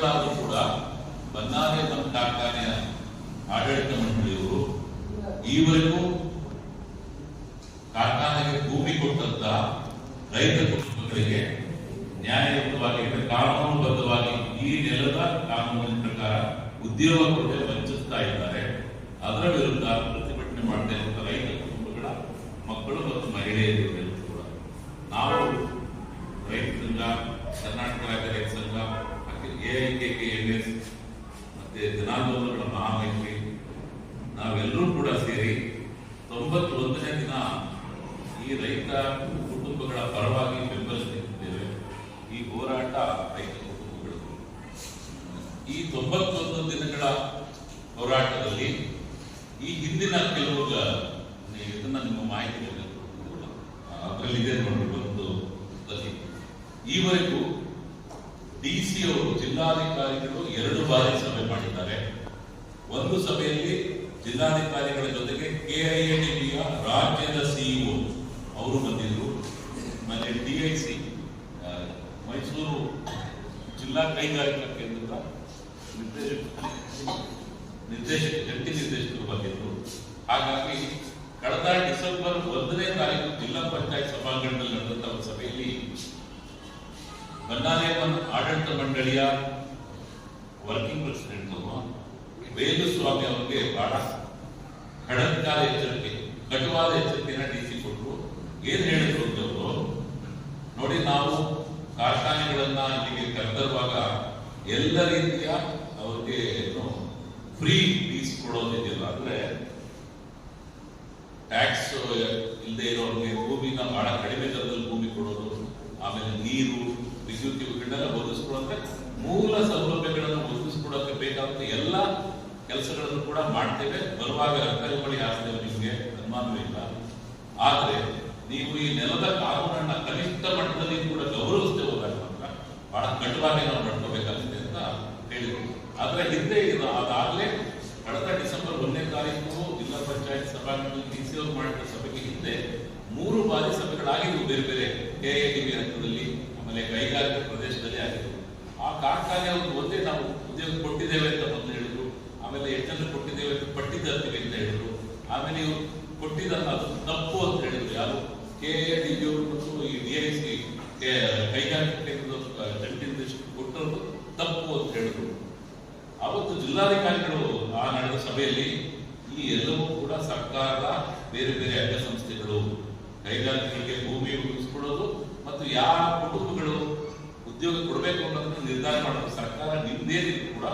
ವರ್ಷಗಳಾದರೂ ಕೂಡ ಬನ್ನಾರೆ ತಮ್ಮ ಕಾರ್ಖಾನೆಯ ಆಡಳಿತ ಮಂಡಳಿಯವರು ಈವರೆಗೂ ಕಾರ್ಖಾನೆಗೆ ಭೂಮಿ ಕೊಟ್ಟಂತ ರೈತ ಕುಟುಂಬಗಳಿಗೆ ನ್ಯಾಯಯುತವಾಗಿ ಕಾನೂನುಬದ್ಧವಾಗಿ ಈ ನೆಲದ ಕಾನೂನಿನ ಪ್ರಕಾರ ಉದ್ಯೋಗ ಕೊಡದೆ ವಂಚಿಸ್ತಾ ಇದ್ದಾರೆ. ಅದರ ವಿರುದ್ಧ ಪ್ರತಿಭಟನೆ ಮಾಡದೆ ರೈತ ಕುಟುಂಬಗಳ ಮಕ್ಕಳು ಮತ್ತು ಮಹಿಳೆಯರು ಎಲ್ಲರೂ ಕೂಡ ನಾವು ರೈತ ಸಂಘ ಕರ್ನಾಟಕ ರಾಜ್ಯ ರೈತ ಸಂಘ ಎಐಕೆಕೆಎಂಎಸ್ ಮತ್ತೆ ಜನಾಂದೋಲನಗಳ ಮಹಾಮೈತ್ರಿ ನಾವೆಲ್ಲರೂ ಕೂಡ ಸೇರಿ ತೊಂಬತ್ತೊಂದನೇ ದಿನ ಈ ರೈತ ಕುಟುಂಬಗಳ ಪರವಾಗಿ ಬೆಂಬಲಿಸುತ್ತಿದ್ದೇವೆ ಈ ಹೋರಾಟ ರೈತ ಕುಟುಂಬಗಳು ಈ ತೊಂಬತ್ತೊಂದು ದಿನಗಳ ಹೋರಾಟದಲ್ಲಿ ಈ ಹಿಂದಿನ ಕೆಲವು ಗ- ಇದನ್ನ ನಿಮ್ಮ ಮಾಹಿತಿ ಅದರಲ್ಲಿ ಇದೆ ನೋಡಿ ಒಂದು ಪದ್ಧತಿ. ಈವರೆಗೂ ಡಿ ಸಿ ಅವರು ಜಿಲ್ಲಾಧಿಕಾರಿಗಳು ಎರಡು ಬಾರಿ ಸಭೆ ಮಾಡಿದ್ದಾರೆ. ಒಂದು ಸಭೆಯಲ್ಲಿ ಜಿಲ್ಲಾಧಿಕಾರಿಗಳ ಜೊತೆಗೆ ಕೆಐಎಡಿಬಿಯ ರಾಜ್ಯದ ಸಿಇಒ ಅವರು ಬಂದಿದ್ರು. ಮತ್ತೆ ಡಿಐಸಿ ಮೈಸೂರು ಜಿಲ್ಲಾ ಕೈಗಾರಿಕಾ ಕೇಂದ್ರದ ನಿರ್ದೇಶಕ ನಿರ್ದೇಶಕ, ಜಂಟಿ ನಿರ್ದೇಶಕರು ಬಂದಿದ್ರು. ಹಾಗಾಗಿ ಕಳೆದ ಡಿಸೆಂಬರ್ ಒಂದನೇ ತಾರೀಕು ಜಿಲ್ಲಾ ಪಂಚಾಯತ್ ಸಭಾಂಗಣದಲ್ಲಿ ನಡೆದಂತಹ ಸಭೆಯಲ್ಲಿ ಬಂಡಾರೇವನ್ ಆಡಳಿತ ಮಂಡಳಿಯ ವರ್ಕಿಂಗ್ ಪ್ರೆಸಿಡೆಂಟ್ ವೇಲುಸ್ವಾಮಿ ಅವರಿಗೆ ಬಹಳ ಖಡಕ್ಕಾದ ಎಚ್ಚರಿಕೆ, ಕಟುವಾದ ಎಚ್ಚರಿಕೆನ ಡಿಸಿ ಕೊಟ್ಟರು ಏನ್ ಹೇಳಿದ್ರು ಅಂತವರು ನೋಡಿ ನಾವು ಕಾರ್ಖಾನೆಗಳನ್ನ ಇಲ್ಲಿಗೆ ಕರೆತರುವಾಗ ಎಲ್ಲ ರೀತಿಯ ಅವ್ರಿಗೆ ಫ್ರೀ ಪೀಸ್ ಕೊಡೋದಿದೆಯಲ್ಲ ಅಂದ್ರೆ ಟ್ಯಾಕ್ಸ್ ಇಲ್ಲದೆ ಇರೋರಿಗೆ ಭೂಮಿನ ಬಹಳ ಕಡಿಮೆ ದರದಲ್ಲಿ ಭೂಮಿ ಕೊಡೋದು ಆಮೇಲೆ ನೀರು ವಿದ್ಯುತ್ ಇವುಗಳನ್ನೆಲ್ಲ ಒದಗಿಸ್ಕೊಡೋಕೆ ಮೂಲ ಸೌಲಭ್ಯಗಳನ್ನು ಒದಗಿಸ್ಕೊಡೋಕೆ ಬೇಕಾದಂತ ಎಲ್ಲ ಕೆಲಸಗಳನ್ನು ಕೂಡ ಮಾಡ್ತೇವೆ. ಬರುವಾಗ ಕೈಗೊಳ್ಳಿ ಆಗ್ತೇವೆ ನಿಮಗೆ ಅನುಮಾನವೇ ಇಲ್ಲ. ಆದರೆ ನೀವು ಈ ನೆಲದ ಕಾನೂನನ್ನ ಕನಿಷ್ಠ ಮಟ್ಟದಲ್ಲಿ ಕೂಡ ಗೌರವಿಸ್ತೇವೆ ಮಾತ್ರ ಬಹಳ ಕಟುವಾಗಿ ನಾವು ನಡ್ಕೋಬೇಕಾಗುತ್ತೆ ಅಂತ ಹೇಳಿದ್ರು. ಆದ್ರೆ ಹಿಂದೆ ಇದು ಅದಾಗಲೇ ಕಳೆದ ಡಿಸೆಂಬರ್ ಒಂದನೇ ತಾರೀಕು ಜಿಲ್ಲಾ ಪಂಚಾಯತ್ ಸಭಾಂಗಣದಲ್ಲಿ ಡಿ ಸಿ ಅವರು ಮಾಡಿದ ಸಭೆಗೆ ಹಿಂದೆ ಮೂರು ಬಾರಿ ಸಭೆಗಳಾಗಿದ್ವು ಬೇರೆ ಬೇರೆ ಕೆಐಟಿವಿ ಹಂತದಲ್ಲಿ, ಆಮೇಲೆ ಕೈಗಾರಿಕಾ ಪ್ರದೇಶದಲ್ಲಿ ಆಗಿದೆ ಆ ಕಾರ್ಖಾನೆ ಒಂದು ಒಂದೇ ನಾವು ಉದ್ಯೋಗ ಕೊಟ್ಟಿದ್ದೇವೆ ಅಂತ ಮೊದಲು ಹೇಳಿದ್ರು. ಆಮೇಲೆ ಎಷ್ಟನ್ನು ಕೊಟ್ಟಿದ್ದೇವೆ ಅಂತ ಪಟ್ಟಿ ಅಂತ ಹೇಳಿದ್ರು. ಆಮೇಲೆ ಇವರು ಕೊಟ್ಟಿದ್ದಲ್ಲ ಅದು ತಪ್ಪು ಅಂತ ಹೇಳಿದ್ರು ಯಾರು? ಡಿ ಅವರು ಮತ್ತು ಈ ಡಿ ಕೈಗಾರಿಕಾ ಸಿ ನಿರ್ದೇಶಕರು ಕೊಟ್ಟರು ತಪ್ಪು ಅಂತ ಹೇಳಿದ್ರು. ಅವತ್ತು ಜಿಲ್ಲಾಧಿಕಾರಿಗಳು ಆ ನಡೆದ ಸಭೆಯಲ್ಲಿ ಈ ಎಲ್ಲವೂ ಕೂಡ ಸರ್ಕಾರದ ಬೇರೆ ಬೇರೆ ಅಂಗಸಂಸ್ಥೆಗಳು ಕೈಗಾರಿಕೆಗೆ ಭೂಮಿ ಉಳಿಸ್ಕೊಳ್ಳೋದು ಮತ್ತು ಯಾವ ಕುಟುಂಬಗಳು ಉದ್ಯೋಗ ಕೊಡಬೇಕು ಅನ್ನೋದನ್ನು ನಿರ್ಧಾರ ಮಾಡೋದು ಸರ್ಕಾರ, ನಿಮ್ದೇನಿದ್ರು ಕೂಡ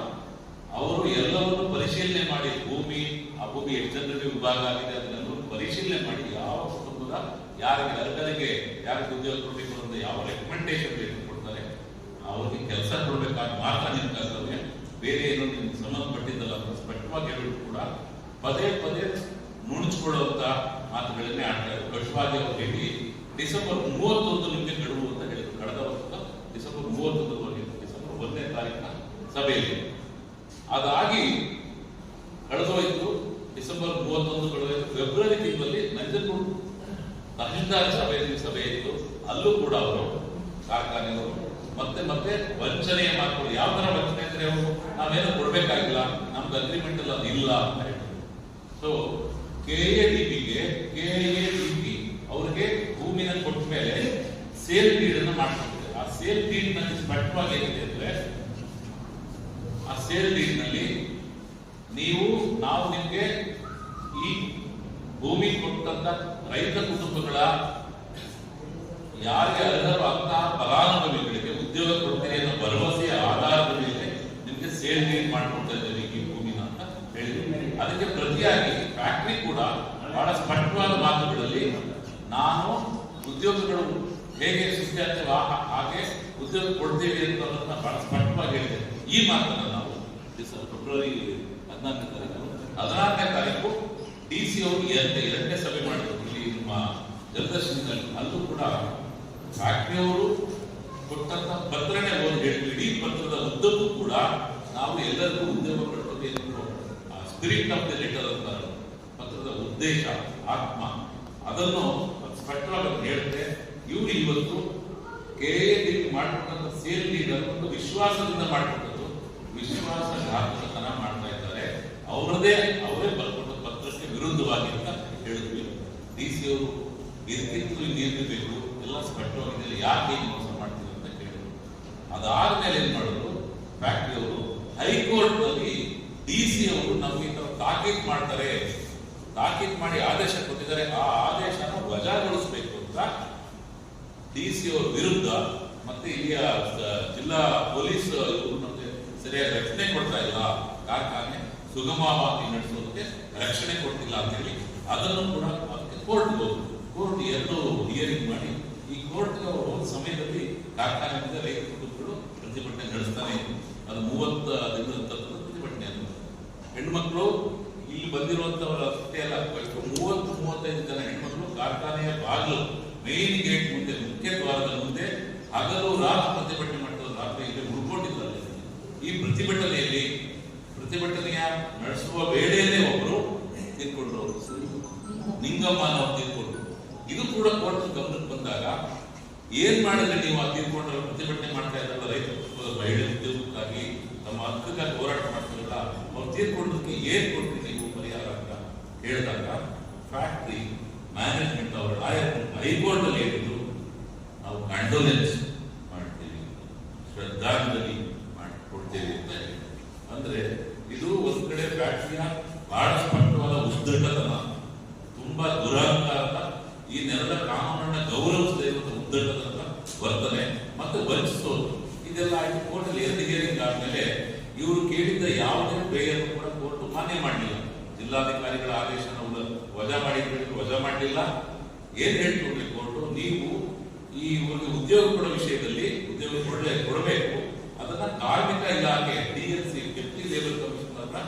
ಅವರು ಎಲ್ಲವನ್ನು ಪರಿಶೀಲನೆ ಮಾಡಿ, ಭೂಮಿ, ಆ ಭೂಮಿ ಎಷ್ಟು ಜನರಿಗೆ ವಿಭಾಗ ಆಗಿದೆ ಅದನ್ನೆಲ್ಲರೂ ಪರಿಶೀಲನೆ ಮಾಡಿ ಯಾವ ಕುಟುಂಬದ ಯಾರಿಗೆ ಅರ್ಹರಿಗೆ ಯಾರಿಗೆ ಉದ್ಯೋಗ ಕೊಡಬೇಕು ಅಂತ ಯಾವ ರೆಕಮೆಂಡೇಶನ್ ಬೇಕು ಕೊಡ್ತಾರೆ, ಅವ್ರಿಗೆ ಕೆಲಸ ಕೊಡಬೇಕಾದ ಮಾತ್ರ ನಿಂತಾಗ್ತದೆ ಬೇರೆ ಏನೋ ನಿಮ್ಗೆ ಸಂಬಂಧಪಟ್ಟಿದ್ದಲ್ಲ ಸ್ಪಷ್ಟವಾಗಿ ಹೇಳಿದ್ರು ಕೂಡ ಪದೇ ಪದೇ ನುಣುಚ್ಕೊಳ್ಳುವಂತ ಮಾತುಗಳನ್ನೇ ಆಡ್ತಾರೆ ಕಟುವಾಗಿ ಅವರು ಹೇಳಿ, ಡಿಸೆಂಬರ್ ಮೂವತ್ತೊಂದು ನಿಮಗೆ ಗಡುವು ಅಂತ ಹೇಳಿದ್ರು. ಕಳೆದ ವರ್ಷದ ಡಿಸೆಂಬರ್ ಮೂವತ್ತೊಂದರವರೆಗೆ ಡಿಸೆಂಬರ್ ಒಂದನೇ ತಾರೀಕಿನ ಸಭೆಯಲ್ಲಿ. ಅದಾಗಿ ಕಳೆದೋಯ್ತು ಡಿಸೆಂಬರ್ ಮೂವತ್ತೊಂದು ಕಳೆದೋಯ್ತು ಫೆಬ್ರವರಿ ತಿಂಗಳಲ್ಲಿ ನಂಜನಗೂಡು ತಹಶೀಲ್ದಾರ್ ಸಭೆಯಲ್ಲಿ ಸಭೆ ಇತ್ತು. ಅಲ್ಲೂ ಕೂಡ ಅವರು ಕಾರ್ಖಾನೆಯವರು ಮತ್ತೆ ಮತ್ತೆ ವಂಚನೆಯ ಮಾತುಗಳು, ಯಾವ ತರ ವಂಚನೆ ಅಂದ್ರೆ ಅವರು? ನಾವೇನು ಕೊಡ್ಬೇಕಾಗಿಲ್ಲ, ನಮ್ದು ಅಗ್ರಿಮೆಂಟ್ ಎಲ್ಲ ಇಲ್ಲ ಅಂತ ಹೇಳಿದ್ರು. ಸೊ ಕೆ ಎ ಡಿಬಿಗೆ ಕೆ ಎ ಡಿಬಿ ಅವ್ರಿಗೆ ಭೂಮಿನ ಕೊಟ್ಟ ಮೇಲೆ ಸೇಲ್ ಡೀಡ್ ಅನ್ನು ಮಾಡ್ಕೊಂಡಿದೆ ಆ ಸೇಲ್ ಡೀಲ್ನಲ್ಲಿ ಸ್ಪಷ್ಟವಾಗಿ ಏನಿದೆ ಅಂದ್ರೆ, ಆ ಸೇಲ್ ಡೀಲ್ನಲ್ಲಿ ನೀವು, ನಾವು ನಿಮಗೆ ಈ ಭೂಮಿ ಕೊಟ್ಟಂತ ರೈತ ಕುಟುಂಬಗಳ ಯಾರಿಗೆ ಅರ್ಹರು ಅಂತ ಫಲಾನುಭವಿಗಳಿಗೆ, ಉದ್ಯೋಗ ಕೊಡ್ತೀರಿ ಅನ್ನೋ ಭರವಸೆಯ ಆಧಾರದ ಮೇಲೆ ನಿಮಗೆ ಸೇಲ್ ಡೀಲ್ ಮಾಡ್ಕೊಡ್ತಾ ಇದ್ದೇವೆ ಈ ಭೂಮಿನ ಅಂತ ಹೇಳಿ ಅದಕ್ಕೆ ಪ್ರತಿಯಾಗಿ ಫ್ಯಾಕ್ಟ್ರಿ ಕೂಡ ಬಹಳ ಸ್ಪಷ್ಟವಾದ ಮಾತುಗಳಲ್ಲಿ, ನಾನು ಉದ್ಯೋಗಗಳು ಹೇಗೆ ಸೃಷ್ಟಿಯಾಗ್ತವೆ ಹಾಗೆ ಉದ್ಯೋಗ ಕೊಡ್ತೇವೆ ಅಂತ ಅನ್ನೋದನ್ನ ಬಹಳ ಸ್ಪಷ್ಟವಾಗಿ ಹೇಳಿದೆ. ಈ ಮಾತನ್ನ ನಾವು ಡಿಸೆಂಬರ್ ಫೆಬ್ರವರಿ ಹದಿನಾಲ್ಕನೇ ತಾರೀಕು. ಹದಿನಾರನೇ ತಾರೀಕು ಡಿ ಸಿ ಅವರು ಎರಡನೇ ಎರಡನೇ ಸಭೆ ಮಾಡಿದ್ರು. ಇಲ್ಲಿ ನಿಮ್ಮ ಜಲದರ್ಶನದಲ್ಲಿ ಅಲ್ಲೂ ಕೂಡ ಫ್ಯಾಕ್ಟ್ರಿಯವರು ಕೊಟ್ಟಂತ ಪತ್ರನೇ ಒಂದು ಹೇಳಿದ್ರು. ಇಡೀ ಪತ್ರದ ಉದ್ದಕ್ಕೂ ಕೂಡ ನಾವು ಎಲ್ಲರಿಗೂ ಉದ್ಯೋಗ ಕೊಡ್ತೀವಿ ಸ್ಪಿರಿಟ್ ಆಫ್ ದ ಲೆಟರ್ ಅಂತ ಪತ್ರದ ಉದ್ದೇಶ, ಆತ್ಮ ಅದನ್ನು ಸ್ಪಷ್ಟವಾಗಿ ಹೇಳುತ್ತೆ ಇವರು ಇವತ್ತು ಕೆ ಎ ಮಾಡ್ಕೊಂಡಂತ ಸೇಲ್ ಲೀಡರ್ ಒಂದು ವಿಶ್ವಾಸದಿಂದ ಮಾಡ್ಕೊಂಡದ್ದು ವಿಶ್ವಾಸಘಾತಕತನ ಮಾಡ್ತಾ ಇದ್ದಾರೆ. ಅವರದೇ, ಅವರೇ ಬರ್ಕೊಟ್ಟ ಪತ್ರಕ್ಕೆ ವಿರುದ್ಧವಾಗಿ ಅಂತ ಹೇಳಿದ್ವಿ. ಡಿ ಸಿ ಅವರು ಇದಕ್ಕಿಂತಲೂ ಇನ್ನೇನು ಬೇಕು. ಎಲ್ಲ ಸ್ಪಷ್ಟವಾಗಿದೆ. ಯಾಕೆ ಮೋಸ ಮಾಡ್ತೀವಿ ಅಂತ ಕೇಳಿದ್ರು. ಅದಾದ್ಮೇಲೆ ಏನ್ ಮಾಡಿದ್ರು? ಫ್ಯಾಕ್ಟ್ರಿ ಅವರು ಹೈಕೋರ್ಟ್ನಲ್ಲಿ ಡಿ ಸಿ ಅವರು ನಮಗೆ ತಾಕೀತ್ ಮಾಡ್ತಾರೆ. ತಾಕೀತ್ ಮಾಡಿ ಆದೇಶ ಕೊಟ್ಟಿದ್ದಾರೆ. ಆ ಆದೇಶನ ವಜಾಗೊಳಿಸಬೇಕು ಅಂತ ಡಿ ಸಿ ಅವರ ವಿರುದ್ಧ ಮತ್ತೆ ಇಲ್ಲಿಯ ಜಿಲ್ಲಾ ಪೊಲೀಸ್ ಇವರು ನಮಗೆ ಸರಿಯಾಗಿ ರಕ್ಷಣೆ ಕೊಡ್ತಾ ಇಲ್ಲ. ಕಾರ್ಖಾನೆ ಸುಗಮವಾಗಿ ನಡೆಸೋದಕ್ಕೆ ರಕ್ಷಣೆ ಕೊಡ್ತಿಲ್ಲ ಅಂತ ಹೇಳಿ ಅದನ್ನು ಕೂಡ ಅದಕ್ಕೆ ಕೋರ್ಟ್ ಹೋದ್ರು. ಕೋರ್ಟ್ ಎರಡು ಹಿಯರಿಂಗ್ ಮಾಡಿ ಈ ಕೋರ್ಟ್ ಹೋದ ಸಮಯದಲ್ಲಿ ಕಾರ್ಖಾನೆಯಿಂದ ರೈತ ಕುಟುಂಬಗಳು ಪ್ರತಿಭಟನೆ ನಡೆಸ್ತಾನೆ ಅದು ಮೂವತ್ತ ದಿನದ ತಪ್ಪದ ಪ್ರತಿಭಟನೆ ಅಂತ ಹೆಣ್ಮಕ್ಳು ಇಲ್ಲಿ ಬಂದಿರುವಂತವರ ಅಷ್ಟೇ ಅಲ್ಲ ಎಷ್ಟು ಮೂವತ್ತು ಮೂವತ್ತೈದು ಜನ ಹೆಣ್ಮಕ್ಳು ಕಾರ್ಖಾನೆಯ ಬಾಗಿಲು ಮೇನ್ ಗೇಟ್ ಮುಂದೆ ಮುಖ್ಯ ದ್ವಾರದ ಮುಂದೆ ಹಗಲು ರಾತ್ರಿ ಪ್ರತಿಭಟನೆ ಮಾಡ್ತಾರೆ ರಾತ್ರಿ ಇಲ್ಲಿ ಉಳ್ಕೊಂಡಿದ್ದಾರೆ ಈ ಪ್ರತಿಭಟನೆಯಲ್ಲಿ ಪ್ರತಿಭಟನೆಯ ನಡೆಸುವ ವೇಳೆಯಲ್ಲೇ ಒಬ್ಬರು ತೀರ್ಕೊಂಡ್ರು ನಿಂಗಮ್ಮ ನಾವು ತೀರ್ಕೊಂಡ್ರು ಇದು ಕೂಡ ಕೋರ್ಟ್ ಗಮನಕ್ಕೆ ಬಂದಾಗ ಏನ್ ಮಾಡಿದ್ರೆ ನೀವು ಆ ತೀರ್ಕೊಂಡ್ರೆ ಪ್ರತಿಭಟನೆ ಮಾಡ್ತಾ ಇದ್ರಲ್ಲ ರೈತ ಕುಟುಂಬದ ಮಹಿಳೆ ಉದ್ಯೋಗಕ್ಕಾಗಿ ತಮ್ಮ ಹಕ್ಕಕ್ಕಾಗಿ ಹೋರಾಟ ಮಾಡ್ತಾರಲ್ಲ ಅವ್ರು ತೀರ್ಕೊಂಡದಕ್ಕೆ ಏನ್ ಕೊಟ್ರಿ ನೀವು ಪರಿಹಾರ ಅಂತ ಹೇಳಿದಾಗ ಫ್ಯಾಕ್ಟ್ರಿ ಮ್ಯಾನೇಜ್ಮೆಂಟ್ ಅವರು ಹೈಕೋರ್ಟ್ ಅಲ್ಲಿ ಹೇಳಿದ್ರು ನಾವು ಕಂಡೋಲೆನ್ಸ್ ಮಾಡ್ತೀವಿ ಶ್ರದ್ಧಾಂಜಲಿ ಮಾಡಿಕೊಡ್ತೇವೆ ಅಂತ ಹೇಳಿ ಅಂದ್ರೆ ಇದು ಒಂದ್ ಕಡೆ ಫ್ಯಾಕ್ಟ್ರಿಯ ಬಹಳ ಸ್ಪಷ್ಟವಾದ ಉದ್ದಟತನ ತುಂಬಾ ದುರಹಂಕಾರದ ಈ ನೆಲದ ಕಾನೂನನ್ನ ಗೌರವಿಸದೇ ಇರುವಂತ ಉದ್ದಟತನ ವರ್ತನೆ ಮತ್ತೆ ವಂಚಿಸೋದು ಇದೆಲ್ಲ ಆಯ್ತು ಕೋರ್ಟ್ ಅಲ್ಲಿ ಎರಡು ಹಿಯರಿಂಗ್ ಆದ್ಮೇಲೆ ಇವರು ಕೇಳಿದ್ದ ಯಾವುದೇ ಬೇಯರ್ ಕೂಡ ಕೋರ್ಟ್ ಮಾನ್ಯ ಮಾಡಲಿಲ್ಲ ಜಿಲ್ಲಾಧಿಕಾರಿಗಳ ಆದೇಶನ ಉಲ್ಲ- ವಜಾ ಮಾಡಿ ಕೇಳಿದ್ರು ವಜಾ ಮಾಡಲಿಲ್ಲ ಏನ್ ಹೇಳ್ಕೊಡ್ಲಿ ಕೋರ್ಟ್ ನೀವು ಈ ಒಂದು ಉದ್ಯೋಗ ಕೊಡೋ ವಿಷಯದಲ್ಲಿ ಉದ್ಯೋಗ ಕೊಡಲೇ ಕೊಡಬೇಕು ಅದನ್ನ ಕಾರ್ಮಿಕ ಇಲಾಖೆ D L C deputy labour ಕಮಿಷನರ್ನ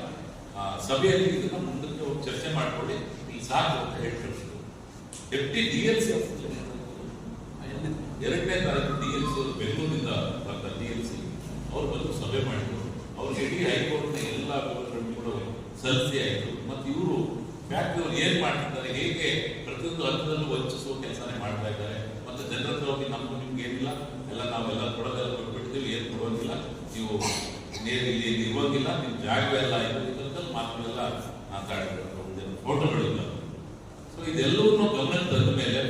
ಆ, ಸಭೆಯಲ್ಲಿ ಇದನ್ನ ಮುಂದಕ್ಕೆ ಚರ್ಚೆ ಮಾಡಿಕೊಳ್ಳಿ. ಈ ಸಾಕು ಅಂತ ಹೇಳಿ ಕಳಿಸಿದ್ರು ಡೆಪ್ಟಿ ಡಿ ಎಲ್ ಸಿ ಎರಡನೇ ತಾರೀಕು ಡಿ ಎಲ್ ಸಿ ಅವರು ಬೆಂಗಳೂರಿಂದ ಬಂದ ಡಿ ಎಲ್ ಸಿ ಅವ್ರು ಬಂದು ಸಭೆ ಮಾಡಿದ್ರು. ಅವ್ರಿಗೆ ಇಡೀ ಹೈಕೋರ್ಟ್ನ ಎಲ್ಲ ವಿವರಗಳನ್ನು ಕೂಡ ಸಲ್ಲಿಸಿ ಆಯಿತು. ಮತ್ತು ಇವರು ಫ್ಯಾಕ್ಟ್ರಿ ಅವ್ರು ಏನ್ ಮಾಡ್ತಿದ್ದಾರೆ, ಹೇಗೆ ಪ್ರತಿಯೊಂದು ಹಂತದಲ್ಲೂ ವಂಚಿಸುವ ಕೆಲಸನೇ ಮಾಡ್ತಾ ಇದ್ದಾರೆ. ಮತ್ತೆ ಜನರ ಹತ್ರ ಹೋಗಿ ನಮ್ಗೆ ನಿಮ್ಗೆ ಏನಿಲ್ಲ, ಎಲ್ಲ ನಾವೆಲ್ಲ ಕೊಡೋದೆಲ್ಲ ಕೊಟ್ಬಿಡ್ತೀವಿ ಏನು ಕೊಡೋದಿಲ್ಲ. ನೀವು ನೇರ ಇಲ್ಲಿ ಇರುವಂಗಿಲ್ಲ ನಿಮ್ ಜಾಗವೇ ಎಲ್ಲ ಮಾತುಗಳೆಲ್ಲ ಮಾತಾಡಿದ್ರು ಫೋಟೋಗಳಿಂದ ಸೊ ಇದೆಲ್ಲವನ್ನೂ ಗಮನಕ್ಕೆ ತಂದ ಮೇಲೆ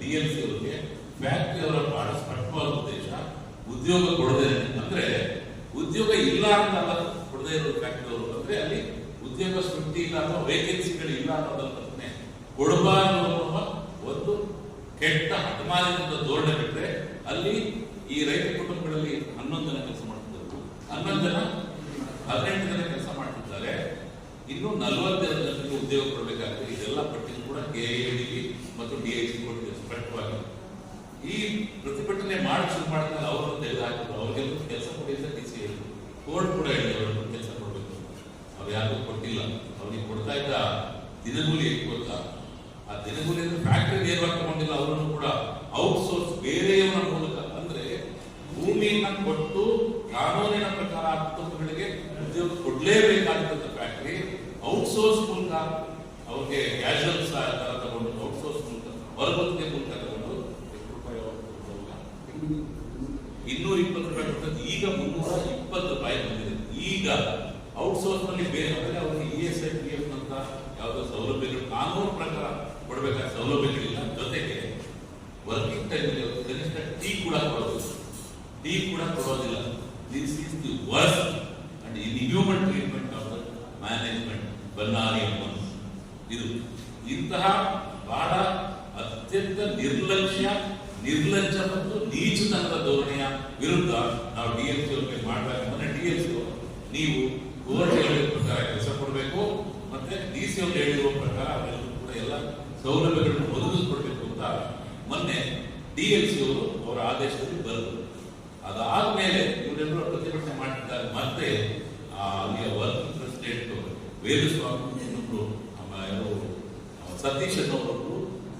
ಡಿ ಎಲ್ ಸಿ ಅವರಿಗೆ ಫ್ಯಾಕ್ಟ್ರಿ ಅವರ ಬಹಳ ಸ್ಪಷ್ಟವಾದ ಉದ್ದೇಶ ಉದ್ಯೋಗ ಕೊಡದೆ ಅಂದ್ರೆ ಉದ್ಯೋಗ ಇಲ್ಲ ಅಂತ ಕೊಡದೇ ಇರೋ ಫ್ಯಾಕ್ಟ್ರಿ ಅವರು. ಅಂದ್ರೆ ಅಲ್ಲಿ ಉದ್ಯೋಗ ಸೃಷ್ಟಿ ಇಲ್ಲ ಅಥವಾ ವೇಕೆನ್ಸಿಗಳು ಇಲ್ಲ ಅನ್ನೋದನ್ನ ಕೊಡಬಾರದು ಅನ್ನುವ ಒಂದು ಕೆಟ್ಟ ಹಠಮಾರಿದ ಧೋರಣೆ ಬಿಟ್ಟರೆ ಅಲ್ಲಿ ಈ ರೈತ ಕುಟುಂಬಗಳಲ್ಲಿ ಹನ್ನೊಂದು ಜನ ಕೆಲಸ ಮಾಡ್ತಿದ್ರು ಹನ್ನೊಂದು ಜನ ಹದಿನೆಂಟು ಜನ ಇನ್ನು ನಲವತ್ತೆರಡು ಜನರಿಗೆ ಉದ್ಯೋಗ ಕೊಡಬೇಕಾಗ್ತದೆ. ಇದೆಲ್ಲ ಪಟ್ಟಿನೂ ಕೂಡ ಕೆಎಡಿಗೆ ಮತ್ತು ಡಿಐಸಿ ಕೊಟ್ಟಿದೆ ಸ್ಪಷ್ಟವಾಗಿ ಈ ಪ್ರತಿಭಟನೆ ಮಾಡಿ ಶುರು ಮಾಡಿದಾಗ ಅವರು ತೆಗೆದು ಹಾಕಿದ್ರು ಕೆಲಸ ಕೊಡಿಲ್ಲ ಡಿ ಸಿ ಕೋರ್ಟ್ ಕೂಡ ಹೇಳಿ ಅವರನ್ನು ಕೆಲಸ ಕೊಡಬೇಕು. ಅವ್ರು ಯಾರಿಗೂ ಕೊಟ್ಟಿಲ್ಲ. ಅವ್ರಿಗೆ ಕೊಡ್ತಾ ಇದ್ದ ದಿನಗೂಲಿ ಗೊತ್ತಾ ಆ ದಿನಗೂಲಿ ಫ್ಯಾಕ್ಟ್ರಿ ನೇರವಾಗಿ ತಗೊಂಡಿಲ್ಲ. ಅವರನ್ನು ಕೂಡ ಔಟ್ಸೋರ್ಸ್ ಬೇರೆಯವರ ಮೂಲಕ ಅಂದ್ರೆ ಭೂಮಿಯನ್ನ ಕೊಟ್ಟು ಕಾನೂನಿನ ಪ್ರಕಾರ ಆ ಕುಟುಂಬಗಳಿಗೆ ಉದ್ಯೋಗ ಕೊಡ್ಲೇಬೇಕಾದಂತ ಫ್ಯಾಕ್ಟರಿ ಔಟ್ಸೋರ್ಸ್ ಮೂಲಕ ಅವ್ರಿಗೆ ಕ್ಯಾಶುವಲ್ ತರ ತಗೊಂಡು ಔಟ್ಸೋರ್ಸ್ ಮೂಲಕ ಹೊರಗುತ್ತಿಗೆ ಮೂಲಕ ತಗೊಂಡು ಎಷ್ಟು ರೂಪಾಯಿ ಅವ್ರು ಕೊಡ್ತಾರಲ್ಲ? ಇನ್ನೂರ ಇಪ್ಪತ್ತು ರೂಪಾಯಿ ಕೊಟ್ಟದ್ದು ಈಗ ಮುನ್ನೂರ ಇಪ್ಪತ್ತು ರೂಪಾಯಿ ಬಂದಿದೆ ಔಟ್ಸೋರ್ಸ್ನಲ್ಲಿ ಬೇರೆ ಅವರಿಗೆ E S I P F ಅಂತ ಯಾವುದೋ ಸೌಲಭ್ಯಗಳು, ಕಾನೂನು ಪ್ರಕಾರ ಕೊಡಬೇಕಾದ ಸೌಲಭ್ಯಗಳಿಲ್ಲ. ಜೊತೆಗೆ ವರ್ಕಿಂಗ್ ಟೈಮ್ ಕನಿಷ್ಠ ಟೀ ಕೂಡ ಕೊಡೋದಿಲ್ಲ. ಟೀ ಕೂಡ ಕೊಡೋದಿಲ್ಲ. This is the worst and inhuman treatment of the management Bannari ಇದು ಇಂತಹ ಬಹಳ ಅತ್ಯಂತ ನಿರ್ಲಕ್ಷ್ಯ ನಿರ್ಲಕ್ಷ್ಯ ಮತ್ತು ನೀಚತನದ ಧೋರಣೆಯ ವಿರುದ್ಧ ನಾವು ಡಿ ಎಲ್ ಸಿ ಮಾಡಬೇಕಂದ್ರೆ ಡಿ ಎಲ್ ಸಿ ನೀವು ಕೋರ್ಟ್ ಹೇಳಿದ ಪ್ರಕಾರ ಕೆಲಸ ಕೊಡಬೇಕು ಮತ್ತೆ ಡಿ ಸಿ ಅವರು ಹೇಳಿರುವ ಪ್ರಕಾರ ಅವರೆಲ್ಲರೂ ಕೂಡ ಎಲ್ಲ ಸೌಲಭ್ಯಗಳನ್ನು ಒದಗಿಸ್ಕೊಡ್ಬೇಕು ಅಂತ ಮೊನ್ನೆ ಡಿ ಎಲ್ ಸಿ ಅವರು ಅವರ ಆದೇಶದಲ್ಲಿ ಬರೆದರು ಅದಾದ್ಮೇಲೆ ಇವರೆಲ್ಲರೂ ಪ್ರತಿಭಟನೆ ಮಾಡಿದ್ದಾರೆ ಮತ್ತೆ ಅಲ್ಲಿಯ ವರ್ಕಿಂಗ್ ಪ್ರೆಸಿಡೆಂಟ್ ವೇದಸ್ವಾಮಿ ಸತೀಶ್ ಅನ್ನೋರೊಬ್ರು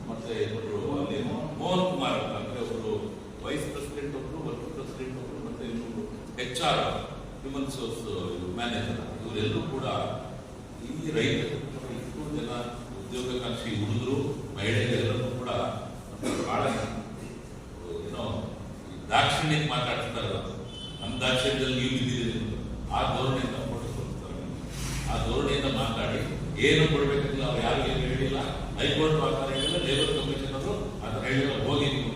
ಮತ್ತೆ ಇಬ್ಬರು ಅಲ್ಲಿ ಮೋಹನ್ ಕುಮಾರ್ ಅಂತ ಅಂದ್ರೆ ಒಬ್ರು ವೈಸ್ ಪ್ರೆಸಿಡೆಂಟ್ ಒಬ್ರು ವರ್ಕಿಂಗ್ ಪ್ರೆಸಿಡೆಂಟ್ ಒಬ್ರು ಮತ್ತೆ ಇನ್ನೊಬ್ರು H R human source manager ಇವರೆಲ್ಲರೂ ಕೂಡ ಈ ರೈತ ಕುಟುಂಬದ ಇಷ್ಟು ಜನ ಉದ್ಯೋಗಾಕಾಂಕ್ಷಿ ಹುಡುಗರು ಮಹಿಳೆಯರೆಲ್ಲರೂ ಕೂಡ ಬಹಳ ದಾಕ್ಷಿಣ್ಯದಲ್ಲಿ ನೀವು ಆ ಧೋರಣೆಯಿಂದ ತೋರಿಸ್ತಾರೆ ಆ ಧೋರಣೆಯಿಂದ ಮಾತಾಡಿ, ಏನು ಕೊಡ್ಬೇಕಂತ ಅವ್ರು ಯಾರು ಏನು ಹೇಳಿಲ್ಲ. ಹೈಕೋರ್ಟ್ ಆ ಥರ ಹೇಳಿಲ್ಲ, ಲೇಬರ್ ಕಮಿಷನ್ ಅವರು ಥರ ಹೇಳಿಲ್ಲ, ಹೋಗಿ ನೀವು.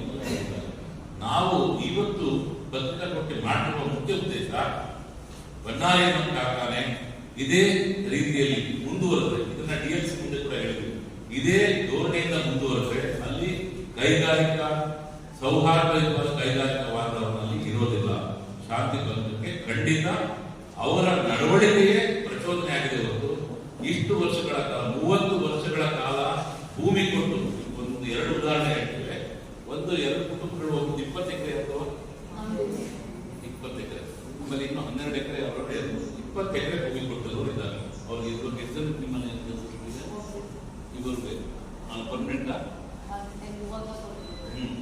ನಾವು ಇವತ್ತು ಪತ್ರಿಕಾಗೋಷ್ಠಿ ಮಾಡಿರುವ ಮುಖ್ಯ ಉದ್ದೇಶ ಬಣ್ಣಾರಿಯಮ್ಮ ಕಾರ್ಖಾನೆ ಇದೇ ರೀತಿಯಲ್ಲಿ ಮುಂದುವರೆದ್ರೆ, ಇದನ್ನ ಡಿ ಸಿ ಮುಂದೆ ಕೂಡ ಹೇಳಿದ್ವಿ ಇದೇ ಧೋರಣೆಯಿಂದ ಮುಂದುವರೆದ್ರೆ ಅಲ್ಲಿ ಕೈಗಾರಿಕಾ ಸೌಹಾರ್ದಯುತ ಕೈಗಾರಿಕಾ ಖಂಡಿತ ಅವರ ನಡವಳಿಕೆಯೇ ಪ್ರಚೋದನೆ ಆಗಿದೆ ಹೊರತು ಇಷ್ಟು ವರ್ಷಗಳ ಕಾಲ ಮೂವತ್ತು ವರ್ಷಗಳ ಕಾಲ ಭೂಮಿ ಕೊಟ್ಟು ಒಂದು ಎರಡು ಉದಾಹರಣೆ ಹೇಳ್ತೇವೆ ಒಂದು ಎರಡು ಕುಟುಂಬಗಳು ಒಂದು ಇಪ್ಪತ್ತು ಎಕರೆ ಅಥವಾ ಇಪ್ಪತ್ತು ಎಕರೆ ಆಮೇಲೆ ಇನ್ನು ಹನ್ನೆರಡು ಎಕರೆ ಅವರೇ ಇಪ್ಪತ್ತು ಎಕರೆ ಭೂಮಿ ಕೊಟ್ಟವರು ಇದ್ದಾರೆ ಅವ್ರಿಗೆ ಇಬ್ಬರು ಎಷ್ಟು ಜನ ನಿಮ್ಮ ಮನೆ ಅಂತ ಇಬ್ಬರಿಗೆ ಪರ್ಮನೆಂಟ್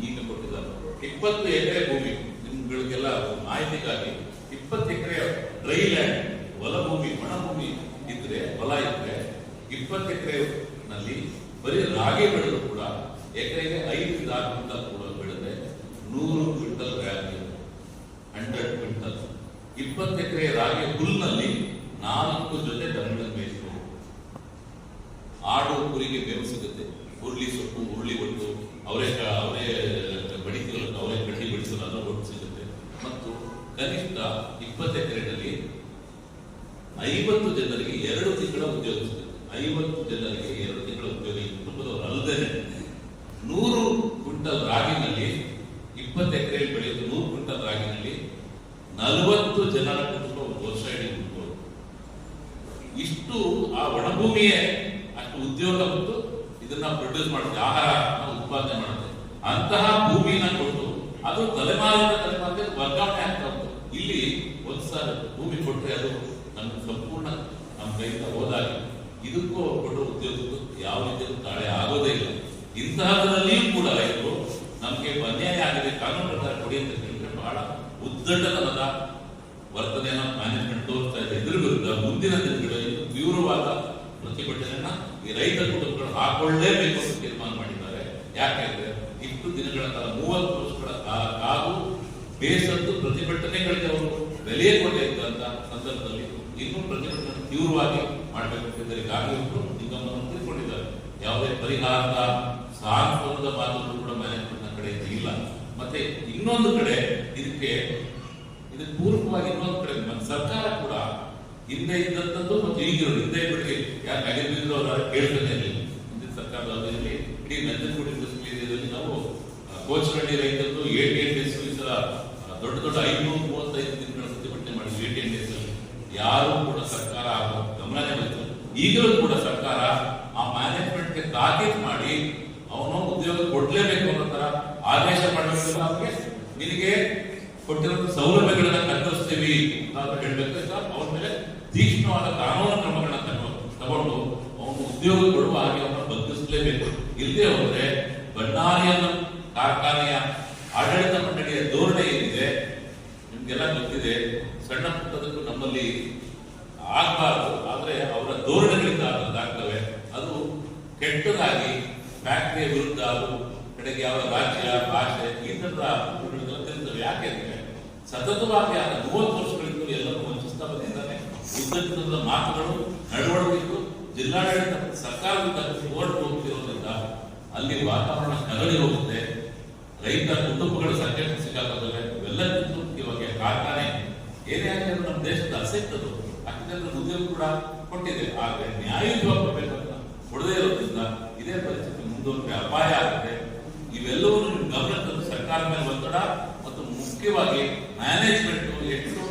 ಈಗ ಕೊಟ್ಟಿದ್ದಾರೆ ಇಪ್ಪತ್ತು ಎಕರೆ ಭೂಮಿ ನಿಮ್ಗಳಿಗೆಲ್ಲ ಮಾಹಿತಿಗಾಗಿ ಇಪ್ಪತ್ತು ಎಕರೆ ಡ್ರೈ ಲ್ಯಾಂಡ್ ಹೊಲ ಭೂಮಿ ಒಣ ಭೂಮಿ ಇದ್ರೆ ಹೊಲ ಇದ್ರೆ ಇಪ್ಪತ್ತು ಎಕರೆ ನಲ್ಲಿ ಬರೀ ರಾಗಿ ಬೆಳೆದ್ರು ಕೂಡ ಎಕರೆಗೆ ಐದರಿಂದ ಆರು ಕ್ವಿಂಟಲ್ ಕೂಡ ಬೆಳೆದ್ರೆ ನೂರು ಕ್ವಿಂಟಲ್ ರಾಗಿ ಹಂಡ್ರೆಡ್ ಕ್ವಿಂಟಲ್ ಇಪ್ಪತ್ತು ಎಕರೆ ರಾಗಿ ಹುಲ್ನಲ್ಲಿ ನಾಲ್ಕು ಜೊತೆ ದನಗಳ ಇಷ್ಟು ಆ ಒಣಭೂಮಿಯೇ ಅಷ್ಟು ಉದ್ಯೋಗ ಮತ್ತು ಇದನ್ನ ಪ್ರೊಡ್ಯೂಸ್ ಮಾಡುತ್ತೆ, ಆಹಾರ ಉತ್ಪಾದನೆ ಮಾಡುತ್ತೆ. ಅಂತಹ ಭೂಮಿನ ಕೊಟ್ಟು ಅದು ತಲೆಮಾರಿನ ತಲೆಮಾರಿಗೆ ವರ್ಗಾವಣೆ ಆಗ್ತಾ ಉಂಟು. ಇಲ್ಲಿ ಸಲ ಭೂಮಿ ಕೊಟ್ಟರೆ ಅದು ನಮ್ಗೆ ಸಂಪೂರ್ಣ ನಮ್ಮ ಕೈಯಿಂದ ಹೋದಾಗ ಇದಕ್ಕೂ ಕೊಡೋ ಉದ್ಯೋಗಕ್ಕೂ ಯಾವ ರೀತಿಯಲ್ಲೂ ತಾಳೆ ಆಗೋದೇ ಇಲ್ಲ. ಇಂತಹದರಲ್ಲಿಯೂ ಕೂಡ ರೈತರು ನಮಗೆ ಅನ್ಯಾಯ ಆಗಿದೆ ಕಾನೂನು ಪ್ರಕಾರ ಕೊಡಿ ಅಂತ ಕೇಳಿದ್ರೆ ಬಹಳ ಉದ್ದಟತನದ ವರ್ತನೆಯನ್ನು ಮ್ಯಾನೇಜ್ಮೆಂಟ್ ತೋರಿಸ್ತಾ ಇದೆ. ಇದ್ರ ವಿರುದ್ಧ ಮುಂದಿನ ತೀವ್ರವಾದ ಪ್ರತಿಭಟನೆಯನ್ನ ಈ ರೈತ ಕುಟುಂಬಗಳು ಹಾಕೊಳ್ಳೇಬೇಕು ಅಂತ ತೀರ್ಮಾನ ಮಾಡಿದ್ದಾರೆ. ಯಾಕೆಂದ್ರೆ ಇಷ್ಟು ದಿನಗಳ ಕಾಲ, ಮೂವತ್ತು ವರ್ಷಗಳ ಕಾದು ಬೇಸತ್ತು ಪ್ರತಿಭಟನೆಗಳಿಗೆ ಅವರು ಬೆಲೆ ಇದ್ದಂತ ಸಂದರ್ಭದಲ್ಲಿ ಇನ್ನೂ ಪ್ರತಿಭಟನೆ ತೀವ್ರವಾಗಿ ಮಾಡಬೇಕು ಅಂತ ಈಗಾಗಲೇ ನಿಗಮವನ್ನು ತಿಳ್ಕೊಂಡಿದ್ದಾರೆ. ಯಾವುದೇ ಪರಿಹಾರದ ಸಾಂತ್ವನದ ಮಾತುಗಳು ಕೂಡ ಮ್ಯಾನೇಜ್ಮೆಂಟ್ನ ಕಡೆಯಿಂದ ಇಲ್ಲ. ಮತ್ತೆ ಇನ್ನೊಂದು ಕಡೆ ಇದಕ್ಕೆ ಇದಕ್ಕೆ ಪೂರ್ವವಾಗಿ ಇನ್ನೊಂದು ಕಡೆ ಸರ್ಕಾರ ಕೂಡ ಹಿಂದೆ ಇದ್ದಂಥದ್ದು ಮತ್ತು ಈಗಿರೋದು ಹಿಂದೆ ಬಿಡಿ ಯಾರು ನಗರಬಿದ್ರು ಅವರ ಕೇಳ್ತಾನೆ ಇರಲಿಲ್ಲ ಹಿಂದಿನ ಸರ್ಕಾರದ ಅವಧಿಯಲ್ಲಿ ಇಡೀ ನಂಜನಗೂಡಿ ಏರಿಯಾದಲ್ಲಿ ನಾವು ಆ, ರೈತರದ್ದು ಎ ಟಿ ಎಂ ಎಸ್ ಈ ಸಲ ದೊಡ್ಡ ದೊಡ್ಡ ಐನೂರು ಮೂವತ್ತೈದು ದಿನಗಳ ಪ್ರತಿಭಟನೆ ಮಾಡಿದ್ವಿ ಟಿ ಎಂ ಎಸ್ ಯಾರು ಕೂಡ ಸರ್ಕಾರ ಗಮನನೇ ಬಂತು ಈಗಲೂ ಕೂಡ ಸರ್ಕಾರ ಆ ಮ್ಯಾನೇಜ್ಮೆಂಟ್ಗೆ ತಾಕೀತು ಮಾಡಿ ಅವನು ಉದ್ಯೋಗ ಕೊಡ್ಲೇಬೇಕು ಅನ್ನೋ ತರ ಆದೇಶ ಮಾಡಬೇಕು ಅವ್ರಿಗೆ ನಿನಗೆ ಕೊಟ್ಟಿರೋ ಸೌಲಭ್ಯಗಳನ್ನ ಕಲ್ಪಿಸ್ತೀವಿ ಅಂತ ಹೇಳ್ಬೇಕು. ಅವ್ರ ಮೇಲೆ ತೀಕ್ಷ್ಣವಾದ ಕಾನೂನು ಕ್ರಮಗಳನ್ನು ತಗೊಂಡು ಅವನು ಉದ್ಯೋಗ ಕೊಡುವ ಹಾಗೆ ಅವನ್ನು ಬದುಕಿಸಲೇಬೇಕು ಇಲ್ಲದೆ ಹೋದ್ರೆ ಬಣ್ಣಾರಿಯನ್ನ ಕಾರ್ಖಾನೆಯ ಆಡಳಿತ ಮಂಡಳಿಯ ಧೋರಣೆ ಏನಿದೆ, ನಿಮ್ಗೆಲ್ಲ ಗೊತ್ತಿದೆ, ಸಣ್ಣ ಪುಟ್ಟದಕ್ಕೂ ನಮ್ಮಲ್ಲಿ ಆಗಬಾರ್ದು, ಆದ್ರೆ ಅವರ ಧೋರಣೆಗಳಿಂದ ಆಗ್ತವೆ. ಅದು ಕೆಟ್ಟದಾಗಿ ಫ್ಯಾಕ್ಟರಿಯ ವಿರುದ್ಧ ಅದು ಕಡೆಗೆ ಯಾವ ರಾಜ್ಯ, ಭಾಷೆ, ಈ ತರದ ತಿರುಗ್ತವೆ ಯಾಕೆಂದ್ರೆ ಸತತವಾಗಿ ಆದ ಮೂವತ್ತು ವರ್ಷಗಳಿಂದ ಎಲ್ಲರೂ ವಂಚಿಸ್ತಾ ಬಂದಿದ್ದಾನೆ ಉದ್ದದ ಮಾತುಗಳು ನಡವಳಿಕೆಗಳು, ಜಿಲ್ಲಾಡಳಿತ ಸರ್ಕಾರದಿಂದ ಓಡ್ ಹೋಗ್ತಿರೋದ್ರಿಂದ ಅಲ್ಲಿ ವಾತಾವರಣ ಕದಳಿ ಹೋಗುತ್ತೆ. ರೈತ ಕುಟುಂಬಗಳ ಸಂಕಷ್ಟ ಸಿಕ್ಕಾಕೋದ್ರೆ ಇವೆಲ್ಲಕ್ಕಿಂತ ಮುಖ್ಯವಾಗಿ ಕಾರ್ಖಾನೆ ಏನೇ ಆಗಲಿ ನಮ್ಮ ದೇಶದ ಅಸೆತ್ತದು ಅದಕ್ಕೆ ಉದ್ಯೋಗ ಕೂಡ ಕೊಟ್ಟಿದೆ. ಆದ್ರೆ ನ್ಯಾಯಯುತವಾಗಿ ಕೊಡಬೇಕಂತ ಕೊಡದೇ ಇರೋದ್ರಿಂದ ಇದೇ ಪರಿಸ್ಥಿತಿ ಮುಂದುವರಿಕೆ ಅಪಾಯ ಆಗುತ್ತೆ. ಇವೆಲ್ಲವನ್ನು ಗಮನ ತಂದು ಸರ್ಕಾರ ಮೇಲೆ ಒತ್ತಡ ಮತ್ತು ಮುಖ್ಯವಾಗಿ ಮ್ಯಾನೇಜ್ಮೆಂಟ್ ಎಷ್ಟು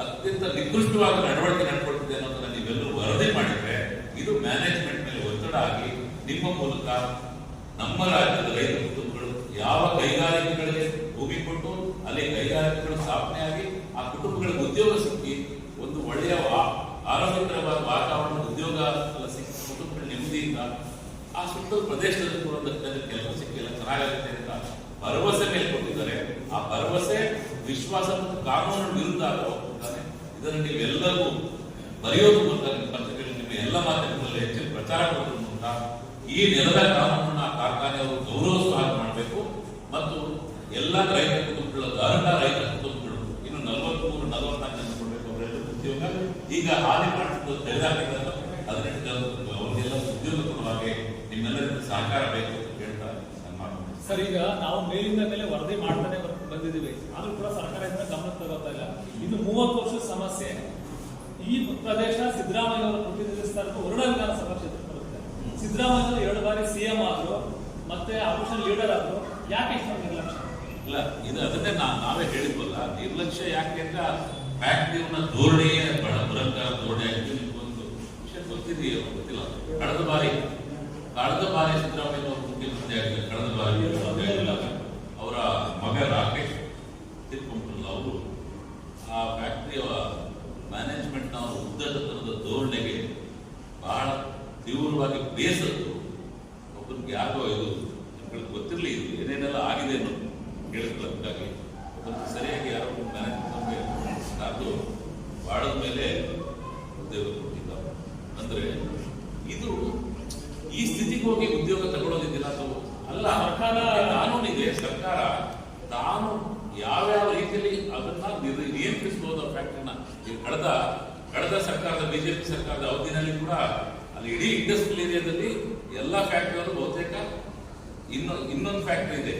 ಅತ್ಯಂತ ನಿಕೃಷ್ಟವಾದ ನಡವಳಿಕೆ ನಡ್ಕೊಳ್ತಿದೆ ಅನ್ನೋದನ್ನ ನೀವೆಲ್ಲರೂ ವರದಿ ಮಾಡಿದ್ರೆ ಇದು ಮ್ಯಾನೇಜ್ಮೆಂಟ್ ಮೇಲೆ ಒತ್ತಡ ಆಗಿ ನಿಮ್ಮ ಮೂಲಕ ನಮ್ಮ ರಾಜ್ಯದ ರೈತ ಕುಟುಂಬಗಳು ಯಾವ ಕೈಗಾರಿಕೆಗಳಿಗೆ ಭೂಮಿ ಕೊಟ್ಟು ಅಲ್ಲಿ ಕೈಗಾರಿಕೆಗಳು ಸ್ಥಾಪನೆ ಆಗಿ ಆ ಕುಟುಂಬಗಳಿಗೆ ಉದ್ಯೋಗ ಸಿಕ್ಕಿ ಒಂದು ಒಳ್ಳೆಯ ಆರೋಗ್ಯಕರವಾದ ವಾತಾವರಣ ಉದ್ಯೋಗ ಸಿಕ್ಕಿ ಕುಟುಂಬಗಳ ನೆಮ್ಮದಿಯಿಂದ ಆ ಸುತ್ತ ಪ್ರದೇಶದಲ್ಲಿ ಕೆಲಸ ಸಿಕ್ಕಿಲ್ಲ ಚೆನ್ನಾಗಿರುತ್ತೆ ಅಂತ ಭರವಸೆ ಮೇಲೆ ಕೊಟ್ಟಿದ್ದಾರೆ. ಆ ಭರವಸೆ, ವಿಶ್ವಾಸ ಮತ್ತು ಕಾನೂನು ವಿರುದ್ಧ ಇದನ್ನು ನೀವೆಲ್ಲರೂ ಬರೆಯೋದು ಮೂಲಕ, ನಿಮ್ಮ ಎಲ್ಲ ಮಾಧ್ಯಮಗಳಲ್ಲಿ ಹೆಚ್ಚಿನ ಪ್ರಚಾರ ಮಾಡೋದ್ರ ಮೂಲಕ ಈ ನೆಲದ ಕಾನೂನನ್ನ ಕಾರ್ಖಾನೆಯವರು ಗೌರವಿಸುವ ಮಾಡಬೇಕು. ಮತ್ತು ಎಲ್ಲ ರೈತ ಕುಟುಂಬಗಳ ಅರ್ಹ ರೈತ ಕುಟುಂಬಗಳು, ಇನ್ನು ನಲವತ್ಮೂರು, ನಲವತ್ನಾಲ್ಕು ಜನ ಕೊಡಬೇಕು ಅವರೆಲ್ಲರೂ ಈಗ ಹಾನಿ ಮಾಡಿಕೊಂಡು ತೆಗೆದಾಕಿದ್ದಲ್ಲ ಹದಿನೆಂಟು ಅವ್ರಿಗೆಲ್ಲ ಉದ್ಯೋಗ ಕೊಡುವ ಹಾಗೆ ನಿಮ್ಮೆಲ್ಲರಿಗೂ ಸಹಕಾರ ಬೇಕು ಅಂತ ಕೇಳ್ತಾ ನನ್ನ ಮಾತು. ಸರ್, ಈಗ ನಾವು ಮೇಲಿಂದ ಮೇಲೆ ವರದಿ ಮಾಡ್ತಾನೆ ಬಂದಿದ್ದೀವಿ. ಆದ್ರೂ ಕೂಡ ಸರ್ಕಾರ ಇದನ್ನ ಗಮನ ತಗೋತಾ ಇಲ್ಲ. ಇದು ಮೂವತ್ತು ವರ್ಷದ ಸಮಸ್ಯೆ. ಈ ಪ್ರದೇಶ ಸಿದ್ದರಾಮಯ್ಯ ಅವರು ಪ್ರತಿನಿಧಿಸ್ತಾ ಇರೋದು ವರುಣ ವಿಧಾನಸಭಾ ಕ್ಷೇತ್ರ ಬರುತ್ತೆ. ಸಿದ್ದರಾಮಯ್ಯ ಅವರು ಎರಡು ಬಾರಿ ಸಿಎಂ ಆದ್ರು, ಮತ್ತೆ ಆಪೋಸಿಷನ್ ಲೀಡರ್ ಆದ್ರು. ಯಾಕೆ ಇಷ್ಟೊಂದು ನಿರ್ಲಕ್ಷ್ಯ? ಇಲ್ಲ, ಇದು ಅದನ್ನೇ ನಾವೇ ಹೇಳಿದ್ವಲ್ಲ, ನಿರ್ಲಕ್ಷ್ಯ ಯಾಕೆ ಅಂತ ಫ್ಯಾಕ್ಟ್ರಿಯವನ್ನ ಧೋರಣೆಯೇ ಬಹಳ ದುರಂಕಾರ ಧೋರಣೆ ಆಗಿದೆ ನಿಮ್ಗೊಂದು ವಿಷಯ ಗೊತ್ತಿದೆಯೋ ಗೊತ್ತಿಲ್ಲ. ಕಳೆದ ಬಾರಿ ಕಳೆದ ಬಾರಿ ಸಿದ್ದರಾಮಯ್ಯ ಅವರು ಮುಖ್ಯಮಂತ್ರಿ ಆಗಿಲ್ಲ ಕಳೆದ ಬಾರಿ ಅವರ ಮಗ ರಾಕೇಶ್ ತಿಳ್ಕೊಂಡ್ರಲ್ಲ ಅವರು. ಆ ಫ್ಯಾಕ್ಟ್ರಿಯ ಮ್ಯಾನೇಜ್ಮೆಂಟ್ನ ಉದ್ದಟತನದ ಧೋರಣೆಗೆ ಬಹಳ ತೀವ್ರವಾಗಿ ಬೇಸತ್ತು. ಒಬ್ಬರಿಗೆ ಯಾಕೋ ಇದು ನಿಮ್ಗಳಿಗೆ ಗೊತ್ತಿರಲಿ, ಇದು ಏನೇನೆಲ್ಲ ಆಗಿದೆ ಅನ್ನೋದು ಕೇಳಿಕೊಳ್ಳೋದಕ್ಕಾಗಿ ಸರಿಯಾಗಿ ಯಾರೋ ಮ್ಯಾನೇಜ್ಮೆಂಟ್ ನಮಗೆ ಸಾಕು ಬಾಳದ ಮೇಲೆ ಉದ್ಯೋಗ ಕೊಟ್ಟಿದ್ದಾರೆ ಅಂದ್ರೆ ಇದು ಈ ಸ್ಥಿತಿಗೆ ಹೋಗಿ ಉದ್ಯೋಗ ತಗೊಳ್ಳೋದಿದ್ದಿಲ್ಲ ಅಥವಾ ಅಲ್ಲ ಸರ್ಕಾರ ಕಾನೂನಿದೆ ಸರ್ಕಾರ ತಾನು ಯಾವ್ಯಾವ ರೀತಿಯಲ್ಲಿ ಅದನ್ನ ನಿರ್- ನಿಯಂತ್ರಿಸಬಹುದು ಆ ಫ್ಯಾಕ್ಟ್ರಿನ ಈ ಕಳೆದ ಕಳೆದ ಸರ್ಕಾರದ ಬಿಜೆಪಿ ಸರ್ಕಾರದ ಅವಧಿನಲ್ಲಿ ಕೂಡ ಅಲ್ಲಿ ಇಡೀ ಇಂಡಸ್ಟ್ರಿಯಲ್ ಏರಿಯಾದಲ್ಲಿ ಎಲ್ಲ ಫ್ಯಾಕ್ಟ್ರಿಗಳು ಬಹುತೇಕ ಇನ್ನು, ಇನ್ನೊಂದು ಫ್ಯಾಕ್ಟ್ರಿ ಇದೆ.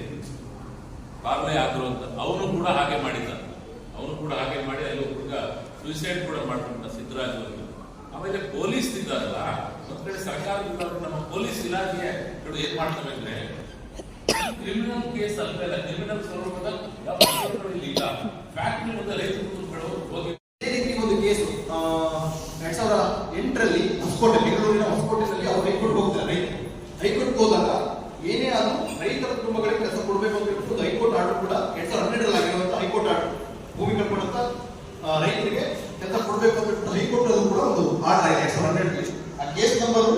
ಪಾರ್ಲೆ ಆದ್ರು ಅಂತ. ಅವನು ಕೂಡ ಹಾಗೆ ಮಾಡಿದ್ದ. ಅವನು ಕೂಡ ಹಾಗೆ ಮಾಡಿ ಅಲ್ಲಿ ಹುಡುಗ ಸುಯಿಸೈಡ್ ಕೂಡ ಮಾಡ್ಕೊಂಡ ಸಿದ್ದರಾಜ್ ಅವರು ಆಮೇಲೆ ಪೊಲೀಸ್ ಇದ್ದಾರಲ್ಲ, ಒಂದ್ ಕಡೆ ಸರ್ಕಾರದಿಂದ ನಮ್ಮ ಪೊಲೀಸ್ ಇಲಾಖೆ ಏನ್ ಮಾಡ್ತಾರೆ ಅಂದ್ರೆ ಕ್ರಿಮಿನಲ್ ಕೇಸ್ ಅಲ್ಲ ಕ್ರಿಮಿನಲ್ ಸ್ವರೂಪದ ಇಲ್ಲ. ಫ್ಯಾಕ್ಟ್ರಿ ಮುಂದೆ ರೈತ ಕುಟುಂಬಗಳು ಹೋಗಿ ಇದೇ ರೀತಿ ಒಂದು ಕೇಸು ಎರಡ್ ಸಾವಿರ ಎಂಟರಲ್ಲಿ ಹೊಸಕೋಟೆ ಬೆಂಗಳೂರಿನ ಹೊಸಕೋಟೆನಲ್ಲಿ ಅವರು ಹೈಕೋರ್ಟ್ ಹೋಗ್ತಾರೆ ಹೈಕೋರ್ಟ್ ಹೋದಾಗ ಏನೇ ಆದ್ರೂ ರೈತರ ಕುಟುಂಬಗಳಿಗೆ ಕೆಲಸ ಕೊಡಬೇಕು ಅಂತ ಹೇಳ್ಬಿಟ್ಟು ಹೈಕೋರ್ಟ್ ಆರ್ಡರ್ ಕೂಡ ಎರಡ್ ಸಾವಿರದ ಹನ್ನೆರಡರಲ್ಲಿ ಆಗಿರುವಂತ ಹೈಕೋರ್ಟ್ ಆರ್ಡರ್ ಭೂಮಿ ಕಳ್ಕೊಂಡಂತ ಆ, ರೈತರಿಗೆ ಕೆಲಸ ಕೊಡಬೇಕು ಅಂತ ಹೇಳ್ಬಿಟ್ಟು ಹೈಕೋರ್ಟ್ ಅದು ಕೂಡ ಒಂದು ಆರ್ಡರ್ ಆಗಿದೆ ಎರಡ್ ಸಾವಿರದ ಹನ್ನೆರಡರಲ್ಲಿ ಆ ಕೇಸ್ ನಂಬರ್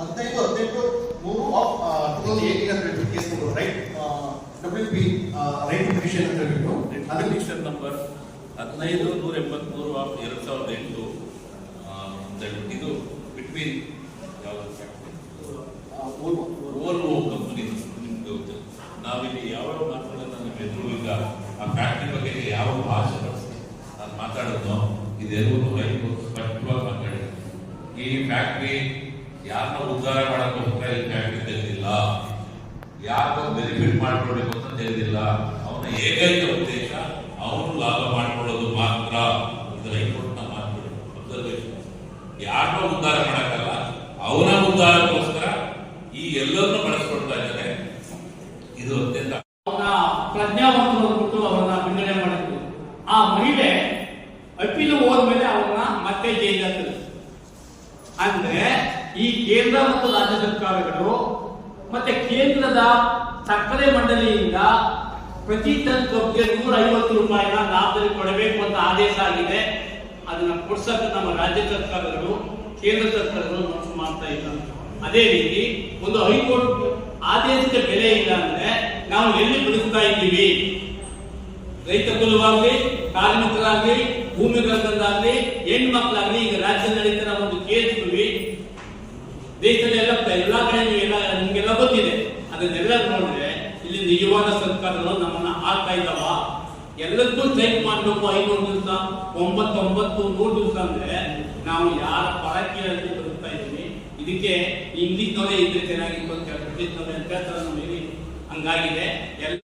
ಹದಿನೈದು ಹದಿನೆಂಟು ಮೂರು ಆಫ್ ಟೂ ತೌಸಂಡ್ ಏಯ್ಟೀನ್ ಅಂತ ಹೇಳ್ಬಿಟ್ಟು case number writ W P writ petition ಅಂತ ಹೇಳ್ಬಿಟ್ಟು. ಅದಕ್ಕೆ ರಿಜಿಸ್ಟರ್ ನಂಬರ್ ಹದಿನೈದು, ನೂರ ಎಂಬತ್ಮೂರು ಆಫ್ ಎರಡು ಸಾವಿರದ ಎಂಟು ಇದು ಬಿಟ್ವೀನ್ ಯಾವ ಫ್ಯಾಕ್ಟ್ರಿ ಓಲ್ವೋ ಕಂಪನಿ ನಿಮ್ಗೆ ಗೊತ್ತು. ನಾವಿಲ್ಲಿ ಯಾವ್ಯಾವ ಮಾತುಗಳನ್ನ ನಮ್ಮ ಎದುರು ಈಗ ಆ ಫ್ಯಾಕ್ಟ್ರಿ ಬಗ್ಗೆ ಯಾವ ಭಾಷೆ ಬಳಸಿ ನಾನು ಮಾತಾಡೋದು ಇದೆಲ್ಲವೂ ರೈತರು ಸ್ಪಷ್ಟವಾಗಿ ಮಾತಾಡಿ ಈ ಫ್ಯಾಕ್ಟ್ರಿ ಯಾರನ್ನ ಉದ್ಧಾರ ಮಾಡೋಕ್ಕೋಸ್ಕರ ಈ ಫ್ಯಾಕ್ಟ್ರಿ ತೆಗೆದಿಲ್ಲ ಯಾಕೋ ಬೆನಿಫಿಟ್ ಮಾಡ್ಕೊಳ್ಬೇಕು ಅಂತ ತಿಳಿದಿಲ್ಲ ಅವನ ಏಕೈಕ ಉದ್ದೇಶ ಅವನು ಲಾಭ ಮಾಡ್ಕೊಳ್ಳೋದು ಮಾತ್ರ ಇದು ಹೈಕೋರ್ಟ್ನ ಮಾತು ಅಬ್ಸರ್ವೇಷನ್ ಯಾರನ್ನೋ ಉದ್ಧಾರ ಮಾಡಕ್ಕಲ್ಲ, ಅವನ ಉದ್ಧಾರಕ್ಕೋಸ್ಕರ ಈ ಎಲ್ಲರನ್ನು ಬಳಸ್ಕೊಳ್ತಾ ಇದ್ದಾರೆ. ಇದು ಅತ್ಯಂತ ಅವನ ಪ್ರಜ್ಞಾವಂತರು ಕೊಟ್ಟು ಅವರನ್ನ ಬಿಡುಗಡೆ ಮಾಡಿದ್ರು. ಆ ಮಹಿಳೆ ಅಪಿಲು ಹೋದ ಮೇಲೆ ಅವರನ್ನ ಮತ್ತೆ ಜೈಲ ಅಂದ್ರೆ ಈ ಕೇಂದ್ರ ಮತ್ತು ರಾಜ್ಯ ಸರ್ಕಾರಗಳು ಮತ್ತೆ ಕೇಂದ್ರದ ಸಕ್ಕರೆ ಮಂಡಳಿಯಿಂದ ಪ್ರತಿ ಟನ್ ಕಬ್ಬಿಗೆ ನೂರ ಐವತ್ತು ರೂಪಾಯಿನ ಲಾಭದಲ್ಲಿ ಕೊಡಬೇಕು ಅಂತ ಆದೇಶ ಆಗಿದೆ. ಅದನ್ನ ಕೊಡ್ಸಕ್ಕೆ ನಮ್ಮ ರಾಜ್ಯ ಸರ್ಕಾರಗಳು ಕೇಂದ್ರ ಸರ್ಕಾರಗಳು ಮನಸ್ಸು ಮಾಡ್ತಾ ಇಲ್ಲ. ಅದೇ ರೀತಿ ಒಂದು ಹೈಕೋರ್ಟ್ ಆದೇಶಕ್ಕೆ ಬೆಲೆ ಇಲ್ಲ ಅಂದ್ರೆ ನಾವು ಎಲ್ಲಿ ಬದುಕ್ತಾ ಇದ್ದೀವಿ? ರೈತ ಕುಲವಾಗ್ಲಿ, ಕಾರ್ಮಿಕರಾಗ್ಲಿ ಹೆಣ್ಣು ಹೆಣ್ಮಕ್ಳಾಗ್ಲಿ, ಈಗ ರಾಜ್ಯ ನಡೀತಾ ಒಂದು ಕೇಳ್ತೀವಿ ದೇಶದಲ್ಲಿ ಎಲ್ಲ ಎಲ್ಲಾ ಕಡೆ ನಿಮ್ಗೆಲ್ಲ ಗೊತ್ತಿದೆ. ಅದನ್ನೆಲ್ಲ ನೋಡಿದ್ರೆ ಇಲ್ಲಿ ನಿಜವಾದ ಸರ್ಕಾರಗಳು ನಮ್ಮನ್ನ ಹಾಕ್ತಾ ಇದ್ದಾವ? ಎಲ್ಲದಕ್ಕೂ ಸ್ಟ್ರೈಕ್ ಮಾಡಬೇಕು ಐನೂರು ದಿವಸ, ಒಂಬತ್ತೊಂಬತ್ತು, ನೂರು ದಿವಸ ಅಂದ್ರೆ ನಾವು ಯಾರ ಪರಕೀಯರಲ್ಲಿ ಬದುಕ್ತಾ ಇದ್ದೀವಿ, ಇದಕ್ಕೆ ಇಂಗ್ಲಿಷ್ನವರೇ ಇದ್ರೆ ಚೆನ್ನಾಗಿತ್ತು ಅಂತ ಹೇಳ್ತಾರೆ ಬ್ರಿಟಿಷ್ನವರೇ ಅಂತ ನಮಗೆ ಹಂಗಾಗಿದೆ. ಎಲ್ಲ